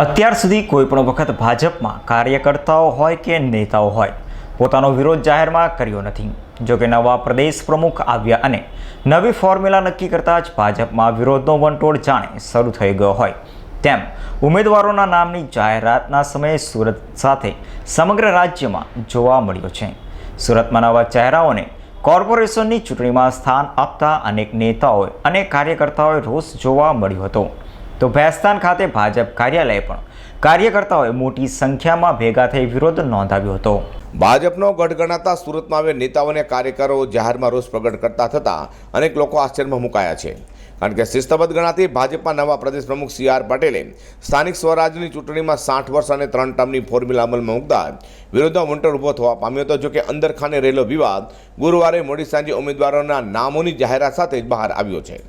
અત્યાર સુધી કોઈ પણ વખત ભાજપમાં કાર્યકર્તાઓ હોય કે નેતાઓ હોય, પોતાનો વિરોધ જાહેરમાં કર્યો નથી. જોકે નવા પ્રદેશ પ્રમુખ આવ્યા અને નવી ફોર્મ્યુલા નક્કી કરતાં જ ભાજપમાં વિરોધનો વંટોળ જાણે શરૂ થઈ ગયો હોય. તેમ ઉમેદવારોના નામની જાહેરાતના સમયે સુરત સાથે સમગ્ર રાજ્યમાં જોવા મળ્યો છે. સુરતમાં નવા ચહેરાઓને કોર્પોરેશનની ચૂંટણીમાં સ્થાન આપતા અનેક નેતાઓએ અને કાર્યકર્તાઓએ રોષ જોવા મળ્યો હતો. તો ભેસ્તાન ખાતે ભાજપ કાર્યાલય પણ કાર્યકર્તાઓએ મોટી સંખ્યામાં ભેગા થઈ વિરોધ નોંધાવ્યો હતો. ભાજપનો ગઢ ગણાતા સુરતમાં હવે નેતાઓ અને કાર્યકરો જાહેરમાં રોષ પ્રગટ કરતા થતા અનેક લોકો આશ્ચર્યમાં મુકાયા છે. કારણ કે શિસ્તબદ્ધ ગણાતી ભાજપના નવા પ્રદેશ પ્રમુખ સી આર પટેલે સ્થાનિક સ્વરાજની ચૂંટણીમાં સાઠ વર્ષ અને ત્રણ ટર્મની ફોર્મ્યુલા અમલમાં મૂકતા વિરોધમાં વંટર ઊભો થવા પામ્યો હતો. જોકે અંદરખાને રહેલો વિવાદ ગુરુવારે મોડી સાંજે ઉમેદવારોના નામોની જાહેરાત સાથે જ બહાર આવ્યો છે.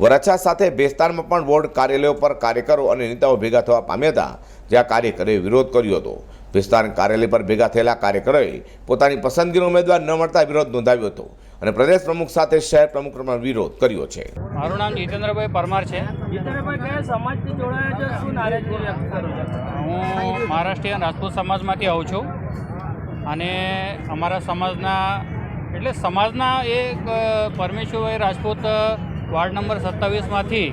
વરાછા સાથે બેસ્તારમાં પણ બોર્ડ કાર્યાલયો પર કાર્યકરો અને નેતાઓ ભેગા થવા પામ્યા હતા જ્યાં કાર્યકરોએ વિરોધ કર્યો હતો. વિસ્તાર કાર્યાલય પર ભેગા થયેલા કાર્યકરોએ પોતાની પસંદગીનો ઉમેદવાર ન મળતા વિરોધ નોંધાવ્યો હતો અને પ્રદેશ પ્રમુખ સાથે શહેર પ્રમુખ પણ વિરોધ કર્યો છે. મારું નામ જીતેન્દ્રભાઈ પરમાર છે. જીતેન્દ્રભાઈ સમાજથી જોડાયા છે? શું નારાજગી વ્યક્ત કરો છો? હું મહારાષ્ટ્રીયન રાજપૂત સમાજમાંથી આવું છું. અને અમારા સમાજના એટલે સમાજના એક પરમેશ્વરભાઈ રાજપૂત વાર્ડ નંબર સત્તાવીસમાંથી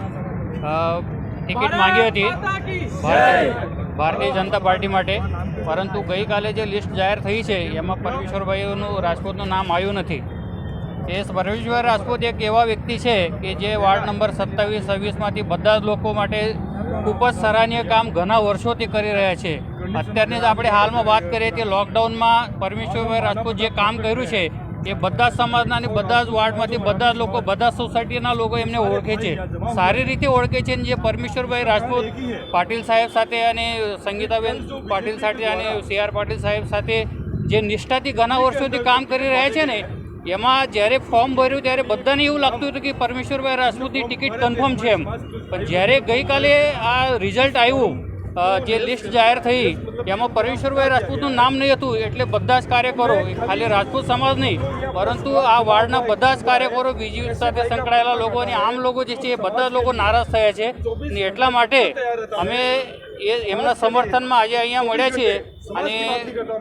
ટિકિટ માંગી હતી. ભારતીય જનતા પાર્ટી માટે. પરંતુ ગઈકાલે જે લિસ્ટ જાહેર થઈ છે એમાં પરમેશ્વરભાઈનું રાજપૂતનું નામ આવ્યું નથી. એ પરમેશ્વર રાજપૂત એક એવા વ્યક્તિ છે કે જે વાર્ડ નંબર સત્તાવીસ છવ્વીસમાંથી બધા જ લોકો માટે ખૂબ જ સરાહનીય કામ ઘણા વર્ષોથી કરી રહ્યા છે. અત્યારની જ આપણે હાલમાં વાત કરીએ કે લોકડાઉનમાં પરમેશ્વરભાઈ રાજપૂત જે કામ કર્યું છે એ બધા સમાજના અને બધા જ વાર્ડમાંથી, બધા જ લોકો, બધા સોસાયટીના લોકો એમને ઓળખે છે. સારી રીતે ઓળખે છે જે પરમેશ્વરભાઈ રાજપૂત પાટીલ સાહેબ સાથે અને સંગીતાબેન પાટીલ સાથે અને સી આર પાટીલ સાહેબ સાથે જે નિષ્ઠાથી ઘણા વર્ષોથી કામ કરી રહ્યા છે ને, એમાં જ્યારે ફોર્મ ભર્યું ત્યારે બધાને એવું લાગતું હતું કે પરમેશ્વરભાઈ રાજપૂતની ટિકિટ કન્ફર્મ છે એમ. પણ જ્યારે ગઈકાલે આ રિઝલ્ટ આવ્યું જે લિસ્ટ જાહેર થઈ, એમાં પરમેશ્વરભાઈ રાજપૂતનું નામ નહીં હતું, એટલે બધા જ કાર્યકરો ખાલી રાજપૂત સમાજ નહીં, પરંતુ આ વાર્ડના બધા જ કાર્યકરો બીજી સાથે સંકળાયેલા લોકો અને આમ લોકો જે છે, એ બધા લોકો નારાજ થયા છે. અને એટલા માટે અમે એ, એમના સમર્થનમાં આજે અહીંયા મળ્યા છીએ. અને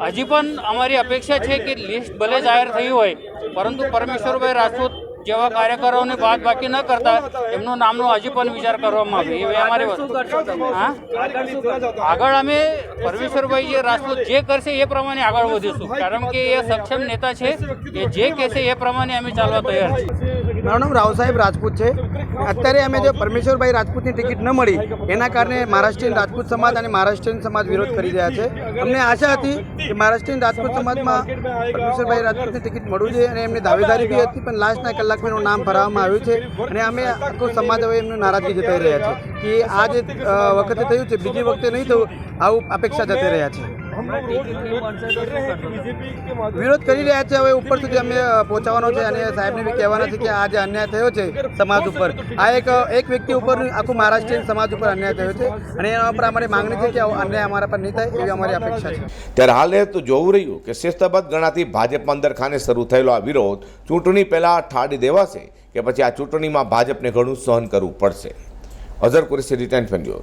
હજી પણ અમારી અપેક્ષા છે કે લિસ્ટ ભલે જાહેર થઈ હોય, પરંતુ પરમેશ્વરભાઈ રાજપૂત જેવા કાર્યકરોને બાદ બાકી ન કરતા એમનું નામનો હજી પણ વિચાર કરવામાં આવે. એવી અમારી વસ્તુ. હા? આગળ આગળ અમે પરમેશ્વરભાઈ જે રાજપૂત જે કરશે એ પ્રમાણે આગળ વધીશું. કારણ કે એ સક્ષમ નેતા છે કે જે કહેશે એ પ્રમાણે અમે ચાલવા તૈયાર છીએ. મારું નામ રાવ સાહેબ રાજપૂત છે. અત્યારે અમે જે પરમેશ્વરભાઈ રાજપૂતની ટિકિટ ન મળી, એના કારણે મહારાષ્ટ્રીયન રાજપૂત સમાજ અને મહારાષ્ટ્રીયન સમાજ વિરોધ કરી રહ્યા છે. અમને આશા હતી કે મહારાષ્ટ્રીયન રાજપૂત સમાજમાં પરમેશ્વરભાઈ રાજપૂતની ટિકિટ મળવું જોઈએ અને એમની દાવેદારી બી હતી, પણ લાસ્ટના કલાકમાં એનું નામ ભરવામાં આવ્યું છે અને અમે આખો સમાજ હવે એમનું નારાજગી જતાઈ રહ્યા છે કે આ જે વખતે થયું છે, બીજી વખતે નહીં થયું, આવું અપેક્ષા જતી રહ્યા છે. વિરોધ કરી રહ્યા છે હવે ઉપર સુધી અમે પહોંચવાનો છે અને સાહેબને બી કહેવાના છે કે આ જે અન્યાય થયો છે સમાજ ઉપર. આ એક એક વ્યક્તિ ઉપર આખું મહારાષ્ટ્રીયન સમાજ ઉપર અન્યાય થયો છે. અને એના ઉપર અમારી માંગણી છે કે અન્યાય અમારા પર નહીં થાય એવી અમારી અપેક્ષા છે. ત્યારે હાલે તો જોવું રહ્યું કે શિસ્તબદ્ધ ગણાતી ભાજપ અંદરખાને શરૂ થયેલો આ વિરોધ ચૂંટણી પહેલાં ઠાડી દેવાશે કે પછી આ ચૂંટણીમાં ભાજપને ઘણું સહન કરવું પડશે. અઝર કુરેશી રિટર્ન ફેન્ડ્યો